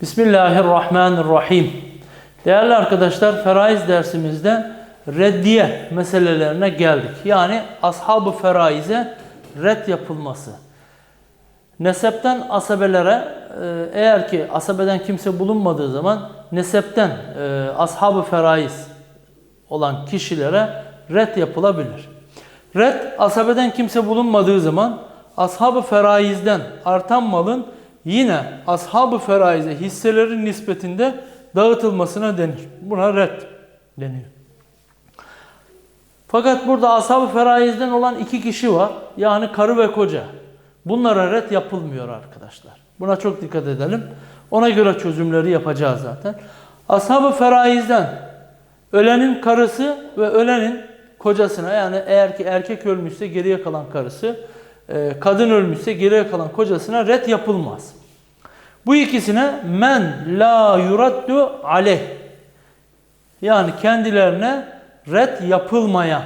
Bismillahirrahmanirrahim. Değerli arkadaşlar, feraiz dersimizde reddiye meselelerine geldik. Yani ashab-ı feraize red yapılması. Nesepten asabelere e, eğer ki asabeden kimse bulunmadığı zaman nesepten e, ashab-ı feraiz olan kişilere red yapılabilir. Red asabeden kimse bulunmadığı zaman ashab-ı feraizden artan malın yine ashab-ı feraize hisselerin nispetinde dağıtılmasına denir. Buna red deniyor. Fakat burada ashab-ı feraizden olan iki kişi var. Yani karı ve koca. Bunlara red yapılmıyor arkadaşlar. Buna çok dikkat edelim. Ona göre çözümleri yapacağız zaten. Ashab-ı feraizden ölenin karısı ve ölenin kocasına yani eğer ki erkek ölmüşse geriye kalan karısı, kadın ölmüşse geriye kalan kocasına red yapılmaz. Bu ikisine men la yuraddu aleyh yani kendilerine red yapılmaya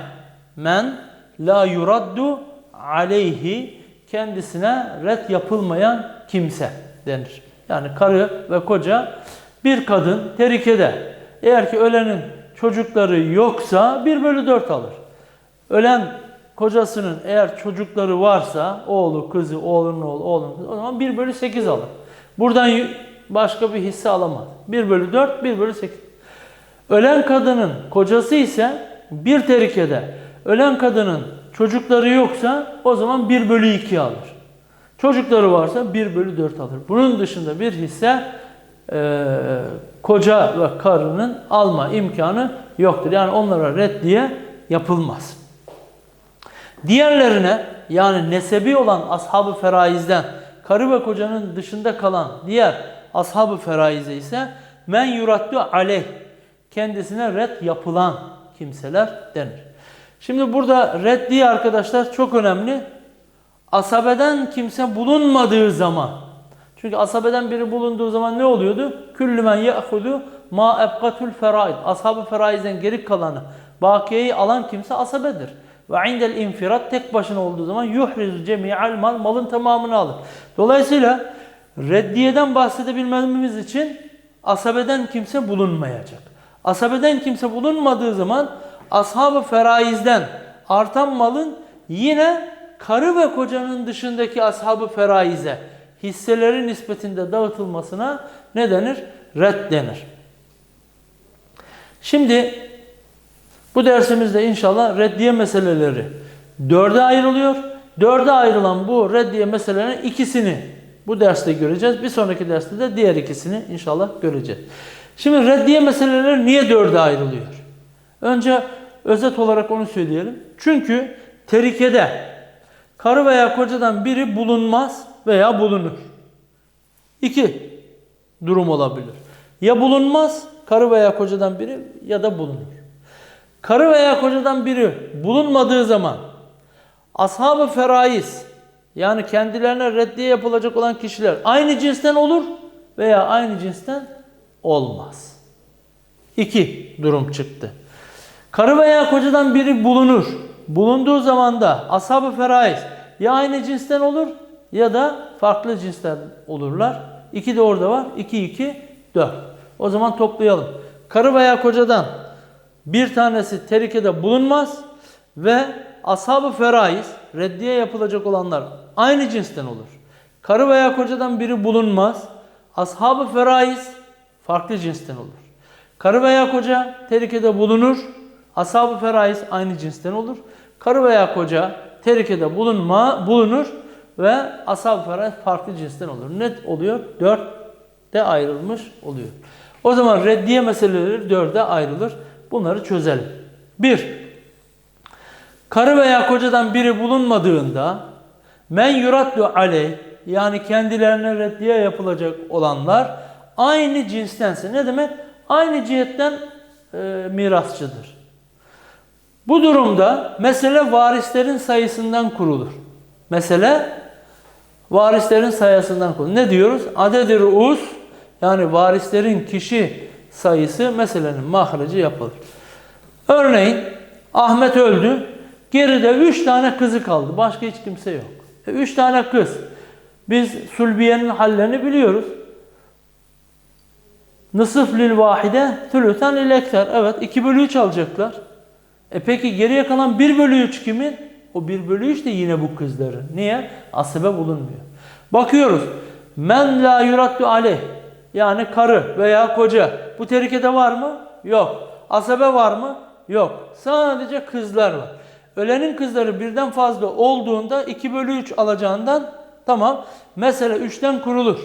men la yuraddu aleyhi kendisine red yapılmayan kimse denir. Yani karı ve koca bir kadın terikede eğer ki ölenin çocukları yoksa 1 bölü 4 alır. Ölen kocasının eğer çocukları varsa oğlu, kızı, oğlunun oğlu, oğlunun kızı o zaman 1 bölü 8 alır. Buradan başka bir hisse alamaz. 1 bölü 4, 1 bölü 8. Ölen kadının kocası ise bir terikede ölen kadının çocukları yoksa o zaman 1 bölü 2 alır. Çocukları varsa 1 bölü 4 alır. Bunun dışında bir hisse e, koca ve karının alma imkanı yoktur. Yani onlara reddiye yapılmaz. Diğerlerine yani nesebi olan ashab-ı feraizden karı ve kocanın dışında kalan diğer ashab-ı feraize ise men yuraddu aleyh kendisine red yapılan kimseler denir. Şimdi burada reddi arkadaşlar çok önemli. Asabeden kimse bulunmadığı zaman çünkü asabeden biri bulunduğu zaman ne oluyordu? Küllü men ye'hudu ma ebgatul feraid. Ashab-ı feraizden geri kalanı, bakiyeyi alan kimse asabedir. Ve indel infirat tek başına olduğu zaman yuhrizu cemi'al mal malın tamamını alır. Dolayısıyla reddiyeden bahsedebilmemiz için asabeden kimse bulunmayacak. Asabeden kimse bulunmadığı zaman ashab-ı feraizden artan malın yine karı ve kocanın dışındaki ashab-ı feraize hisseleri nispetinde dağıtılmasına ne denir? Red denir. Şimdi bu dersimizde inşallah reddiye meseleleri dörde ayrılıyor. Dörde ayrılan bu reddiye meselelerinin ikisini bu derste göreceğiz. Bir sonraki derste de diğer ikisini inşallah göreceğiz. Şimdi reddiye meseleleri niye dörde ayrılıyor? Önce özet olarak onu söyleyelim. Çünkü terikede karı veya kocadan biri bulunmaz veya bulunur. İki durum olabilir. Ya bulunmaz karı veya kocadan biri ya da bulunur. Karı veya kocadan biri bulunmadığı zaman ashab-ı feraiz yani kendilerine reddiye yapılacak olan kişiler aynı cinsten olur veya aynı cinsten olmaz. İki durum çıktı. Karı veya kocadan biri bulunur. Bulunduğu zaman da ashab-ı feraiz ya aynı cinsten olur ya da farklı cinsten olurlar. İki de orada var. 2, 2, 4. O zaman toplayalım. Karı veya kocadan bir tanesi terikede bulunmaz ve ashab-ı feraiz reddiye yapılacak olanlar aynı cinsten olur. Karı veya kocadan biri bulunmaz. Ashab-ı feraiz farklı cinsten olur. Karı veya koca terikede bulunur. Ashab-ı feraiz aynı cinsten olur. Karı veya koca terikede bulunma bulunur ve ashab-ı feraiz farklı cinsten olur. Net oluyor. Dörtte ayrılmış oluyor. O zaman reddiye meseleleri dörde ayrılır. Bunları çözelim. Bir, karı veya kocadan biri bulunmadığında men yuraddu aleyh yani kendilerine reddiye yapılacak olanlar aynı cinstense ne demek? Aynı cihetten e, mirasçıdır. Bu durumda mesele varislerin sayısından kurulur. Mesele varislerin sayısından kurulur. Ne diyoruz? Adedir us yani varislerin kişi sayısı meselenin mahracı yapılır. Örneğin Ahmet öldü. Geride üç tane kızı kaldı. Başka hiç kimse yok. E, üç tane kız. Biz sulbiyenin hallerini biliyoruz. Nısıf lil vahide, thülüten lil ekser. Evet 2 bölü 3 alacaklar. E peki geriye kalan 1 bölü 3 kimin? O 1 bölü 3 de yine bu kızların. Niye? Asebe bulunmuyor. Bakıyoruz. Men la yuraddu aleyh. Yani karı veya koca. Bu terikede var mı? Yok. Asebe var mı? Yok. Sadece kızlar var. Ölenin kızları birden fazla olduğunda 2 bölü 3 alacağından tamam. Mesela 3'ten kurulur.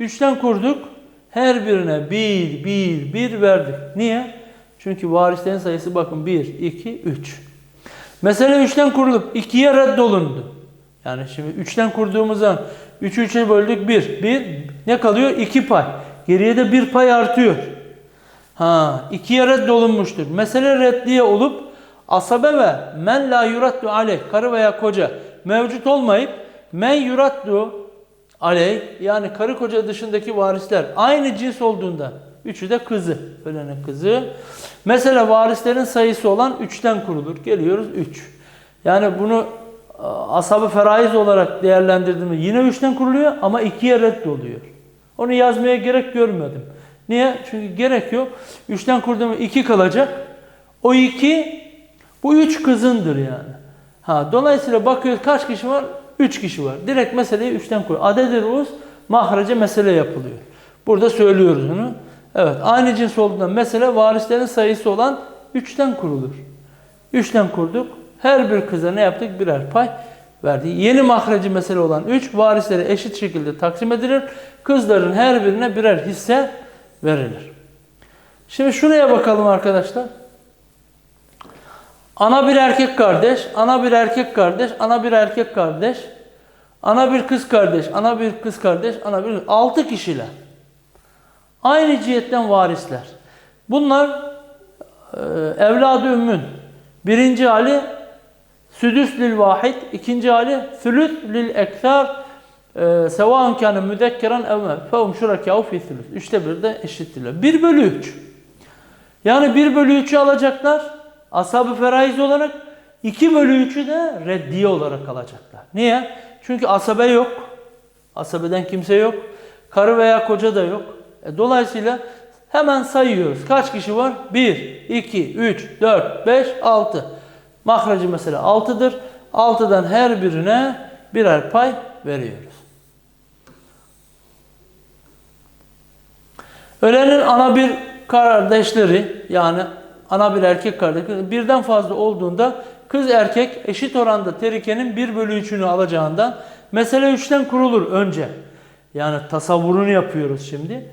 3'ten kurduk. Her birine 1, 1, 1 verdik. Niye? Çünkü varislerin sayısı bakın 1, 2, 3. Mesela 3'ten kurulup 2'ye reddolundu. Yani şimdi 3'ten kurduğumuz zaman 3'ü 3'e böldük 1. 1 ne kalıyor? 2 pay. Geriye de 1 pay artıyor. Ha, 2'ye reddolunmuştur. Mesele reddiye olup asabe ve men la yuraddu aleyh karı veya koca mevcut olmayıp men yuraddu aleyh yani karı koca dışındaki varisler aynı cins olduğunda üçü de kızı ölenin kızı. Mesela varislerin sayısı olan 3'ten kurulur. Geliyoruz 3. Yani bunu asabı feraiz olarak değerlendirdiğimde yine 3'ten kuruluyor ama 2'ye reddoluyor. Onu yazmaya gerek görmedim. Niye? Çünkü gerek yok. 3'ten kurduğum 2 kalacak. O 2 bu 3 kızındır yani. Ha, dolayısıyla bakıyoruz kaç kişi var? 3 kişi var. Direkt meseleyi 3'ten kuruyor. Aded-i ruus mahrece mesele yapılıyor. Burada söylüyoruz bunu. Evet aynı cins olduğunda mesele varislerin sayısı olan 3'ten kurulur. 3'ten kurduk. Her bir kıza ne yaptık? Birer pay verdi. Yeni mahreci mesele olan 3 varislere eşit şekilde taksim edilir. Kızların her birine birer hisse verilir. Şimdi şuraya bakalım arkadaşlar. Ana bir erkek kardeş, ana bir erkek kardeş, ana bir erkek kardeş, ana bir kız kardeş, ana bir kız kardeş, ana bir altı kişiler. Aynı cihetten varisler. Bunlar e, evladı ümmün. Birinci hali südüs lil vahid, ikinci hali sülüs lil ekser e, sevaun kâne müdekkeren evme fehum şurakâhu fi sülüs. Üçte bir de eşittirler. Bir bölü üç. Yani bir bölü üçü alacaklar. Ashab-ı feraiz olarak 2 bölü 3'ü de reddiye olarak alacaklar. Niye? Çünkü asabe yok. Asabeden kimse yok. Karı veya koca da yok. E, dolayısıyla hemen sayıyoruz. Kaç kişi var? 1, 2, 3, 4, 5, 6. Mahracı mesela 6'dır. 6'dan her birine birer pay veriyoruz. Ölenin ana bir kardeşleri yani ana bir erkek kardeş birden fazla olduğunda kız erkek eşit oranda terikenin 1 bölü 3'ünü alacağından mesele 3'ten kurulur önce. Yani tasavvurunu yapıyoruz şimdi.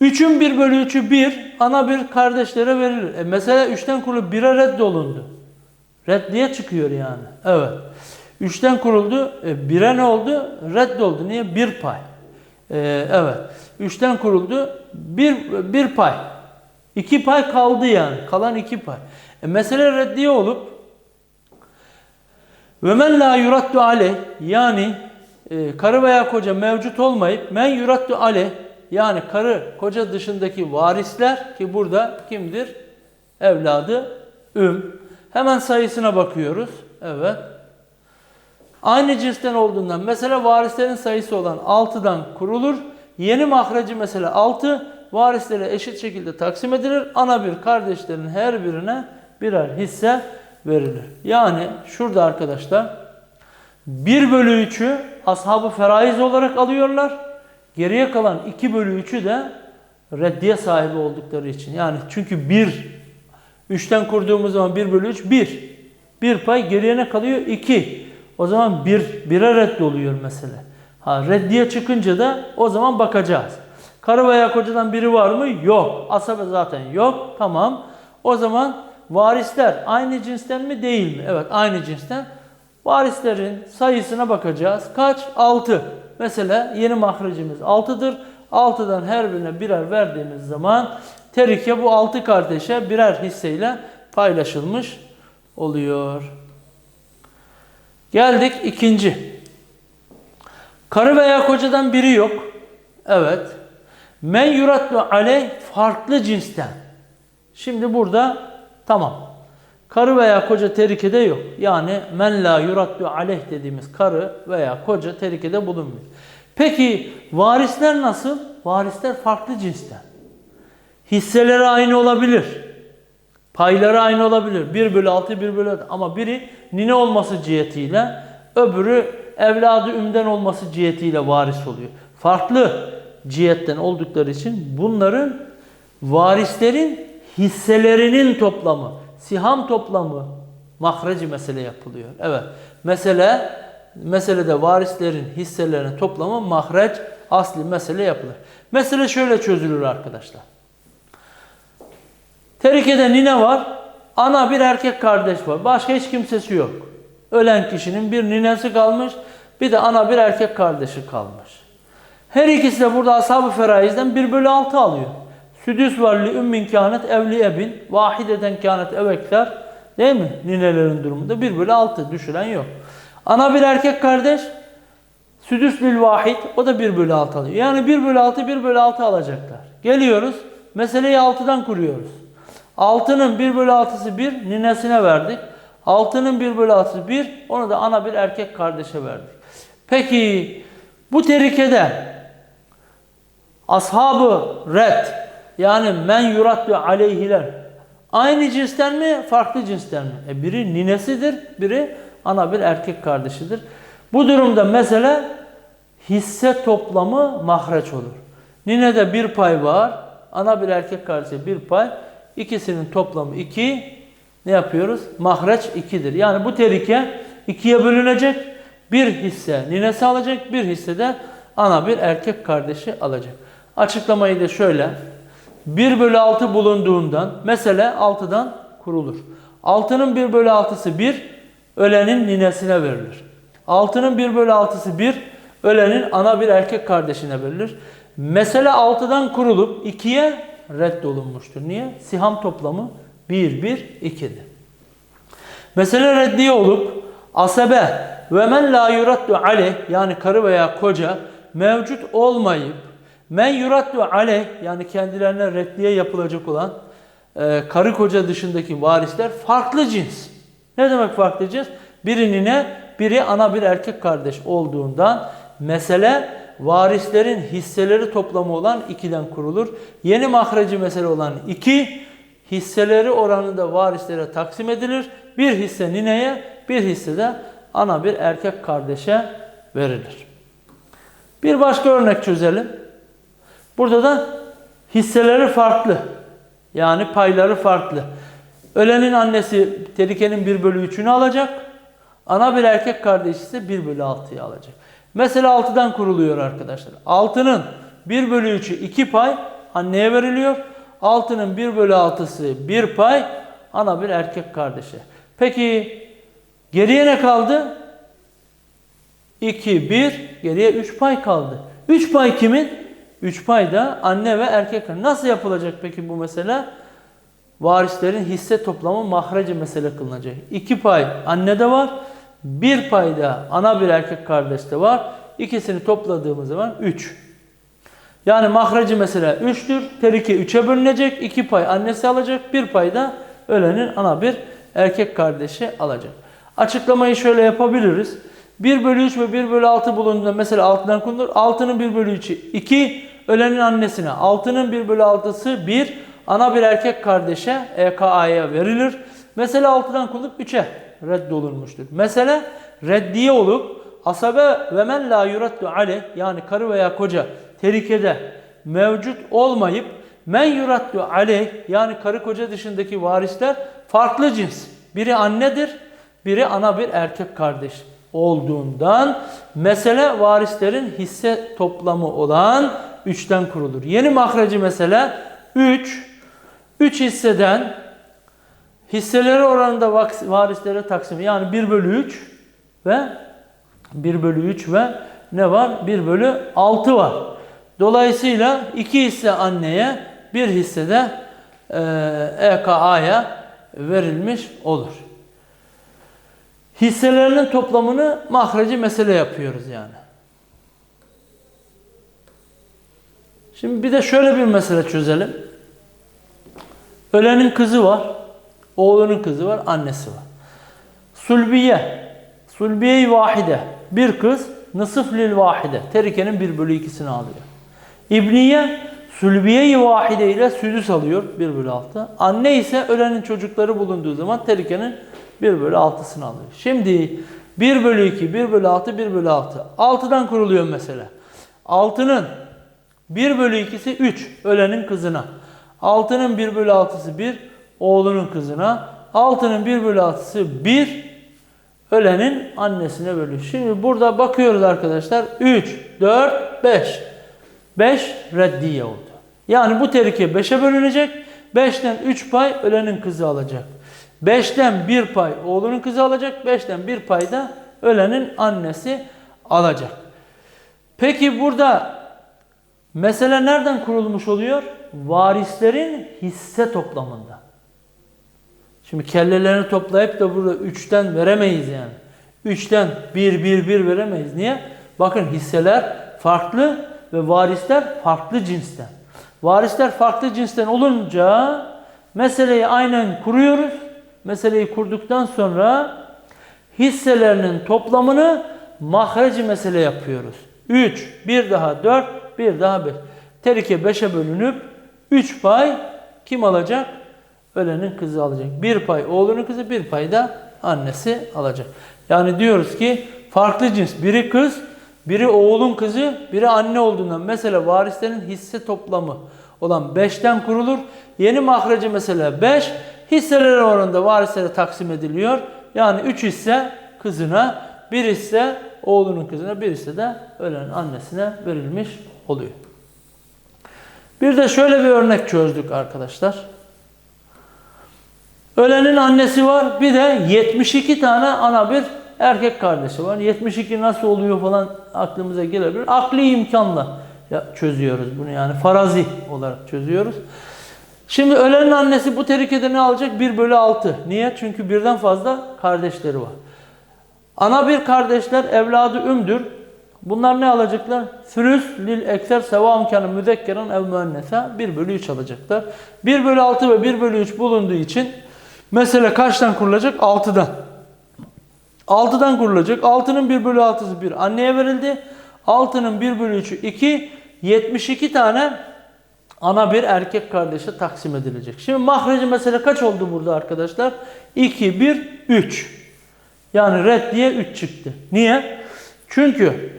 3'ün 1 bölü 3'ü 1 ana bir kardeşlere verilir. E mesela 3'ten kurulup 1'e reddolundu. Reddiye çıkıyor yani. Evet. 3'ten kuruldu. E, 1'e ne oldu? Reddoldu. Niye? 1 pay. E, evet. 3'ten kuruldu. 1 1 pay. İki pay kaldı yani. Kalan iki pay. E mesele reddiye olup ve men la yuraddu aleyh yani e, karı veya koca mevcut olmayıp men yuraddu aleyh yani karı koca dışındaki varisler ki burada kimdir? Evladı üm. Hemen sayısına bakıyoruz. Evet. Aynı cinsten olduğundan mesela varislerin sayısı olan 6'dan kurulur. Yeni mahreci mesela 6 varislere eşit şekilde taksim edilir. Ana bir kardeşlerin her birine birer hisse verilir. Yani şurada arkadaşlar 1 bölü 3'ü ashabı feraiz olarak alıyorlar. Geriye kalan 2 bölü 3'ü de reddiye sahibi oldukları için. Yani çünkü 1 3'ten kurduğumuz zaman 1 bölü 3 1. 1 pay geriye ne kalıyor? 2. O zaman 1 bir, 1'e reddoluyor mesele. Ha reddiye çıkınca da o zaman bakacağız. Karı veya kocadan biri var mı? Yok. Asabe zaten yok. Tamam. O zaman varisler aynı cinsten mi değil mi? Evet aynı cinsten. Varislerin sayısına bakacağız. Kaç? 6. Mesela yeni mahrecimiz 6'dır. 6'dan her birine birer verdiğimiz zaman terike bu 6 kardeşe birer hisseyle paylaşılmış oluyor. Geldik ikinci. Karı veya kocadan biri yok. Evet. Men yuratlu aleyh farklı cinsten. Şimdi burada tamam. Karı veya koca terikede yok. Yani men la yuratlu aleyh dediğimiz karı veya koca terikede bulunmuyor. Peki varisler nasıl? Varisler farklı cinsten. Hisseleri aynı olabilir. Payları aynı olabilir. 1 bölü 6, 1 bölü 6. Ama biri nine olması cihetiyle, öbürü evladı ümden olması cihetiyle varis oluyor. Farklı cihetten oldukları için bunların varislerin hisselerinin toplamı, siham toplamı mahreci mesele yapılıyor. Evet. Mesele meselede varislerin hisselerinin toplamı mahreç asli mesele yapılır. Mesele şöyle çözülür arkadaşlar. Terikede nine var. Ana bir erkek kardeş var. Başka hiç kimsesi yok. Ölen kişinin bir ninesi kalmış. Bir de ana bir erkek kardeşi kalmış. Her ikisi de burada ashab-ı feraizden 1 bölü 6 alıyor. Südüs var li ümmin kânet evli ebin. Vahideden kânet evekler. Değil mi? Ninelerin durumunda 1 bölü 6 düşüren yok. Ana bir erkek kardeş. Südüs lil vahid. O da 1 bölü 6 alıyor. Yani 1 bölü 6 1 bölü 6 alacaklar. Geliyoruz. Meseleyi 6'dan kuruyoruz. 6'nın 1 bölü 6'sı 1 ninesine verdik. 6'nın 1 bölü 6'sı 1 onu da ana bir erkek kardeşe verdik. Peki bu terikede ashabı red yani men yuraddu aleyhiler aynı cinsten mi farklı cinsten mi? E biri ninesidir biri ana bir erkek kardeşidir. Bu durumda mesele hisse toplamı mahreç olur. Ninede bir pay var ana bir erkek kardeşe bir pay İkisinin toplamı 2. Ne yapıyoruz? Mahreç 2'dir. Yani bu terike ikiye bölünecek. Bir hisse ninesi alacak, bir hisse de ana bir erkek kardeşi alacak. Açıklamayı da şöyle. 1 bölü 6 bulunduğundan mesele 6'dan kurulur. 6'nın 1 bölü 6'sı 1, ölenin ninesine verilir. 6'nın 1 bölü 6'sı 1, ölenin ana bir erkek kardeşine verilir. Mesele 6'dan kurulup 2'ye reddolunmuştur. Niye? Siham toplamı 1, 1, 2'dir. Mesele reddiye olup asabe ve men la yuraddu aleyh yani karı veya koca mevcut olmayıp men yuraddu aleyh yani kendilerine reddiye yapılacak olan e, karı koca dışındaki varisler farklı cins. Ne demek farklı cins? Biri nine, biri ana bir erkek kardeş olduğundan mesele varislerin hisseleri toplamı olan 2'den kurulur. Yeni mahreci mesele olan 2 hisseleri oranında varislere taksim edilir. Bir hisse nineye, bir hisse de ana bir erkek kardeşe verilir. Bir başka örnek çözelim. Burada da hisseleri farklı. Yani payları farklı. Ölenin annesi terikenin 1 bölü 3'ünü alacak. Ana bir erkek kardeşi ise 1 bölü 6'yı alacak. Mesela 6'dan kuruluyor arkadaşlar. 6'nın 1 bölü 3'ü 2 pay anneye veriliyor. 6'nın 1 bölü 6'sı 1 pay ana bir erkek kardeşe. Peki geriye ne kaldı? 2, 1 geriye 3 pay kaldı. 3 pay kimin? 3 pay da anne ve erkek. Nasıl yapılacak peki bu mesele? Varislerin hisse toplamı mahreci mesele kılınacak. 2 pay annede var. Bir payda ana bir erkek kardeşte var. İkisini topladığımız zaman 3. Yani mahreci mesela 3'tür. Terike 3'e bölünecek. 2 pay annesi alacak. Bir pay da ölenin ana bir erkek kardeşi alacak. Açıklamayı şöyle yapabiliriz. 1 bölü 3 ve 1 bölü 6 bulunduğunda mesela 6'dan kullanılır. 6'nın 1 bölü 3'ü 2. Ölenin annesine. 6'nın 1 bölü 6'sı 1. Ana bir erkek kardeşe EKA'ya verilir. Mesela 6'dan kullanıp 3'e reddolunmuştur. Mesele reddiye olup asabe ve men la yuraddu aleyh yani karı veya koca terikede mevcut olmayıp men yuraddu aleyh yani karı koca dışındaki varisler farklı cins. Biri annedir, biri ana bir erkek kardeş olduğundan mesele varislerin hisse toplamı olan 3'ten kurulur. Yeni mahreci mesele 3. 3 hisseden hisseleri oranında varislere taksimi yani 1 bölü 3 ve 1 bölü 3 ve ne var? 1 bölü 6 var. Dolayısıyla 2 hisse anneye 1 hisse de e, EKA'ya verilmiş olur. Hisselerinin toplamını mahreci mesele yapıyoruz yani. Şimdi bir de şöyle bir mesele çözelim. Ölenin kızı var. Oğlunun kızı var, annesi var. Sulbiye, sulbiye-i vahide. Bir kız, nısıf lil vahide. Terikenin bir bölü ikisini alıyor. İbniye, Sülbiye-i vahide ile südüs alıyor 1 bölü 6. Anne ise ölenin çocukları bulunduğu zaman terikenin 1 bölü 6'sını alıyor. Şimdi 1 bölü 2, 1 bölü 6, 1 bölü 6. 6'dan kuruluyor mesela. 6'nın 1 bölü 2'si 3 ölenin kızına. 6'nın 1 bölü 6'sı 1 oğlunun kızına. 6'nın 1 bölü 6'sı 1 ölenin annesine bölüyor. Şimdi burada bakıyoruz arkadaşlar. 3, 4, 5. 5 reddiye oldu. Yani bu terike 5'e bölünecek. 5'ten 3 pay ölenin kızı alacak. 5'ten 1 pay oğlunun kızı alacak. 5'ten 1 pay da ölenin annesi alacak. Peki burada mesele nereden kurulmuş oluyor? Varislerin hisse toplamında. Şimdi kellelerini toplayıp da burada 3'ten veremeyiz yani. 3'ten 1 1 1 veremeyiz. Niye? Bakın hisseler farklı ve varisler farklı cinsten. Varisler farklı cinsten olunca meseleyi aynen kuruyoruz. Meseleyi kurduktan sonra hisselerinin toplamını mahreci mesele yapıyoruz. 3, bir daha 4, bir daha 5. Terike 5'e bölünüp 3 pay kim alacak? Ölenin kızı alacak. Bir pay oğlunun kızı, bir pay da annesi alacak. Yani diyoruz ki farklı cins. Biri kız, biri oğlun kızı, biri anne olduğundan mesela varislerin hisse toplamı olan 5'ten kurulur. Yeni mahreci mesela 5. Hisseler oranında varislere taksim ediliyor. Yani 3 hisse kızına, 1 hisse oğlunun kızına, 1 hisse de ölenin annesine verilmiş oluyor. Bir de şöyle bir örnek çözdük arkadaşlar. Ölenin annesi var. Bir de 72 tane ana bir erkek kardeşi var. 72 nasıl oluyor falan aklımıza gelebilir. Akli imkanla çözüyoruz bunu yani farazi olarak çözüyoruz. Şimdi ölenin annesi bu terikede ne alacak? 1 bölü 6. Niye? Çünkü birden fazla kardeşleri var. Ana bir kardeşler evladı ümdür. Bunlar ne alacaklar? Sülüs lil ekser sevam kanı müzekkeren ev müennesa 1 bölü 3 alacaklar. 1 bölü 6 ve 1 bölü 3 bulunduğu için mesele kaçtan kurulacak? 6'dan. 6'dan kurulacak. 6'nın 1 bölü 6'sı 1 anneye verildi. 6'nın 1 bölü 3'ü 2. 72 tane ana bir erkek kardeşe taksim edilecek. Şimdi mahreci mesele kaç oldu burada arkadaşlar? 2, 1, 3. Yani red diye 3 çıktı. Niye? Çünkü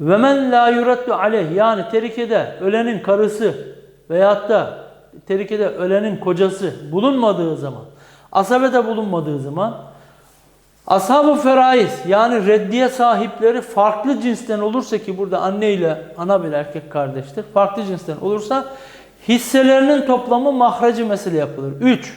ve men la yuraddu aleyh yani terikede ölenin karısı veyahut da terikede ölenin kocası bulunmadığı zaman asabede bulunmadığı zaman ashab-ı feraiz yani reddiye sahipleri farklı cinsten olursa ki burada anne ile ana bir erkek kardeştir. Farklı cinsten olursa hisselerinin toplamı mahreci mesele yapılır. 3.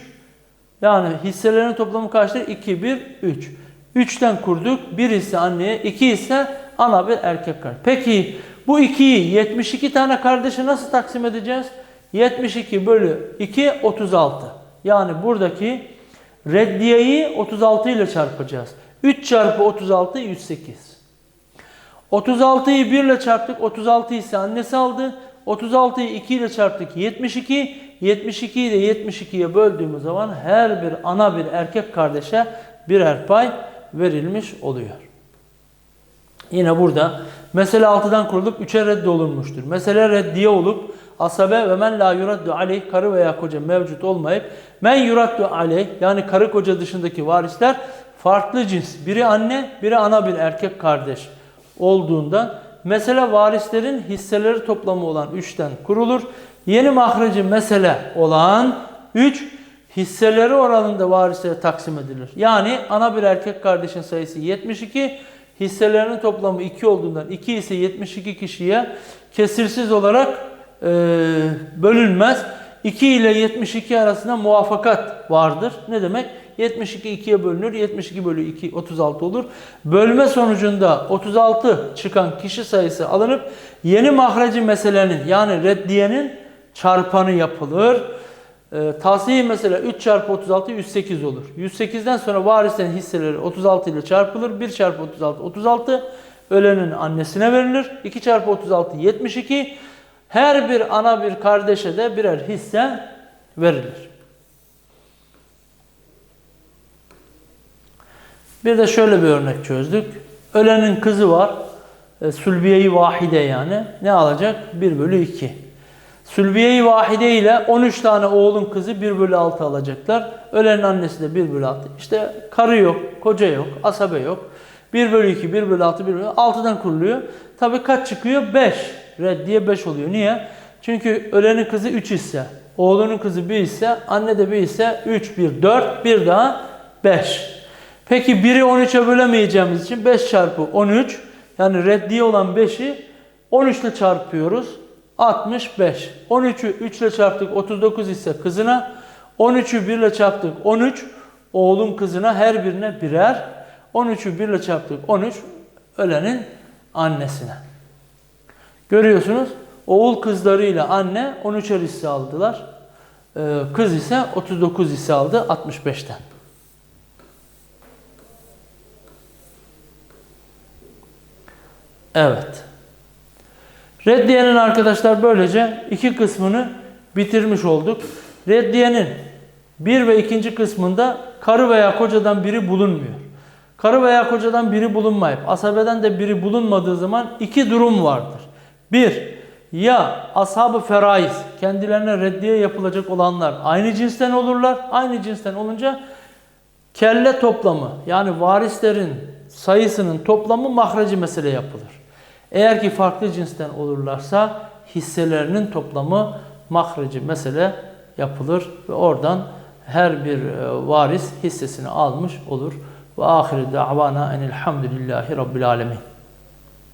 Yani hisselerinin toplamı kaçtır? 2, 1, 3. 3'ten kurduk. 1 ise anneye, 2 ise ana bir erkek kardeş. Peki bu 2'yi 72 tane kardeşe nasıl taksim edeceğiz? 72 bölü 2 36. Yani buradaki reddiyeyi 36 ile çarpacağız. 3 çarpı 36 108. 36'yı 1 ile çarptık. 36 ise annesi aldı. 36'yı 2 ile çarptık 72. 72'yi de 72'ye böldüğümüz zaman her bir ana bir erkek kardeşe birer pay verilmiş oluyor. Yine burada mesele 6'dan kurulup 3'e reddolunmuştur. Mesele reddiye olup asabe ve men la yuraddu aleyh karı veya koca mevcut olmayıp men yuraddu aleyh yani karı koca dışındaki varisler farklı cins. Biri anne, biri ana bir erkek kardeş olduğundan mesele varislerin hisseleri toplamı olan 3'ten kurulur. Yeni mahreci mesele olan 3 hisseleri oranında varislere taksim edilir. Yani ana bir erkek kardeşin sayısı 72, hisselerinin toplamı 2 olduğundan 2 ise 72 kişiye kesirsiz olarak e, bölünmez. 2 ile 72 arasında muvaffakat vardır. Ne demek? 72 2'ye bölünür. 72 bölü 2 36 olur. Bölme sonucunda 36 çıkan kişi sayısı alınıp yeni mahreci meselenin yani reddiyenin çarpanı yapılır. E, tahsiyi mesela 3 çarpı 36 108 olur. 108'den sonra varislerin hisseleri 36 ile çarpılır. 1 çarpı 36 36. Ölenin annesine verilir. 2 çarpı 36 72. Her bir ana bir kardeşe de birer hisse verilir. Bir de şöyle bir örnek çözdük. Ölenin kızı var. E, sülbiyeyi vahide yani. Ne alacak? 1 bölü 2. Sülbiye-i vahide ile 13 tane oğlun kızı 1 bölü 6 alacaklar. Ölenin annesi de 1 bölü 6. İşte karı yok, koca yok, asabe yok. 1 bölü 2, 1 bölü 6, 1 bölü 6'dan kuruluyor. Tabii kaç çıkıyor? 5. Reddiye 5 oluyor. Niye? Çünkü ölenin kızı 3 ise, oğlunun kızı 1 ise, anne de 1 ise 3, 1, 4, 1 daha 5. Peki 1'i 13'e bölemeyeceğimiz için 5 çarpı 13 yani reddiye olan 5'i 13 ile çarpıyoruz. 65. 13'ü 3 ile çarptık 39 ise kızına. 13'ü 1 ile çarptık 13. Oğlun kızına her birine birer. 13'ü 1 ile çarptık 13. Ölenin annesine. Görüyorsunuz. Oğul kızlarıyla anne 13'er hisse aldılar. Ee, Kız ise 39 hisse aldı 65'ten. Evet. Reddiyenin arkadaşlar böylece iki kısmını bitirmiş olduk. Reddiyenin bir ve ikinci kısmında karı veya kocadan biri bulunmuyor. Karı veya kocadan biri bulunmayıp asabeden de biri bulunmadığı zaman iki durum vardır. Bir, ya ashab-ı feraiz kendilerine reddiye yapılacak olanlar aynı cinsten olurlar. Aynı cinsten olunca kelle toplamı yani varislerin sayısının toplamı mahreci mesele yapılır. Eğer ki farklı cinsten olurlarsa hisselerinin toplamı mahreci mesele yapılır ve oradan her bir e, varis hissesini almış olur. Ve ahire davana enilhamdülillahi rabbil alemin.